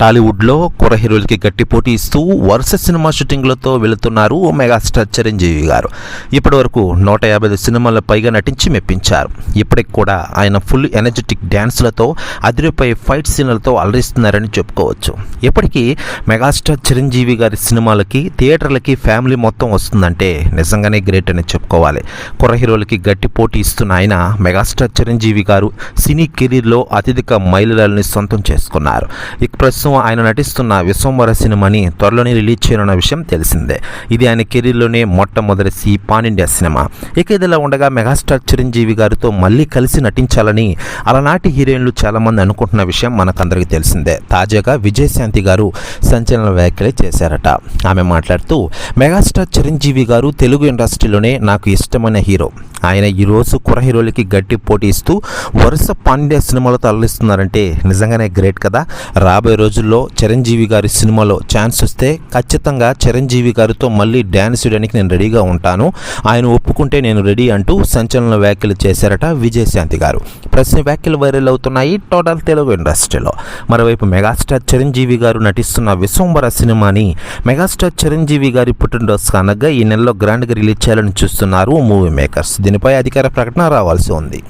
టాలీవుడ్లో కుర్ర హీరోలకి గట్టి పోటీ ఇస్తూ వరుస సినిమా షూటింగ్లతో వెళుతున్నారు మెగాస్టార్ చిరంజీవి గారు. ఇప్పటి వరకు నూట యాభై ఐదు సినిమాల పైగా నటించి మెప్పించారు. ఇప్పటికి కూడా ఆయన ఫుల్ ఎనర్జెటిక్ డ్యాన్స్లతో అదిరిపోయే ఫైట్ సీన్లతో అలరిస్తున్నారని చెప్పుకోవచ్చు. ఇప్పటికీ మెగాస్టార్ చిరంజీవి గారి సినిమాలకి థియేటర్లకి ఫ్యామిలీ మొత్తం వస్తుందంటే నిజంగానే గ్రేట్ అని చెప్పుకోవాలి. కుర్ర హీరోలకి గట్టి పోటీ ఇస్తున్న ఆయన మెగాస్టార్ చిరంజీవి గారు సినీ కెరీర్లో అత్యధిక మైలురాలని సొంతం చేసుకున్నారు. ఇక ప్రస్తుతం ఆయన నటిస్తున్న విశ్వంవర సినిమాని త్వరలోనే రిలీజ్ చేయనున్న విషయం తెలిసిందే. ఇది ఆయన కెరీర్లోనే మొట్టమొదటి సి పాన్ ఇండియా సినిమా. ఇక ఇదిలా ఉండగా మెగాస్టార్ చిరంజీవి గారితో మళ్ళీ కలిసి నటించాలని అలనాటి హీరోయిన్లు చాలామంది అనుకుంటున్న విషయం మనకందరికీ తెలిసిందే. తాజాగా విజయశాంతి గారు సంచలన వ్యాఖ్యలు చేశారట. ఆమె మాట్లాడుతూ మెగాస్టార్ చిరంజీవి గారు తెలుగు ఇండస్ట్రీలోనే నాకు ఇష్టమైన హీరో. ఆయన ఈరోజు కుర హీరోలకి గట్టి పోటీ ఇస్తూ వరుస పాండ్య సినిమాలతో అల్లిస్తున్నారంటే నిజంగానే గ్రేట్ కదా. రాబోయే రోజుల్లో చిరంజీవి గారి సినిమాలో ఛాన్స్ వస్తే ఖచ్చితంగా చిరంజీవి గారితో మళ్ళీ డ్యాన్స్ చేయడానికి నేను రెడీగా ఉంటాను. ఆయన ఒప్పుకుంటే నేను రెడీ అంటూ సంచలన వ్యాఖ్యలు చేశారట విజయశాంతి గారు. ప్రశ్న వ్యాఖ్యలు వైరల్ అవుతున్నాయి టోటల్ తెలుగు ఇండస్ట్రీలో. మరోవైపు మెగాస్టార్ చిరంజీవి గారు నటిస్తున్న విశ్వంబర సినిమాని మెగాస్టార్ చిరంజీవి గారి పుట్టినరోజు కానగా ఈ నెలలో గ్రాండ్గా రిలీజ్ చేయాలని చూస్తున్నారు మూవీ మేకర్స్. దీనిపై అధికార ప్రకటన రావాల్సి ఉంది.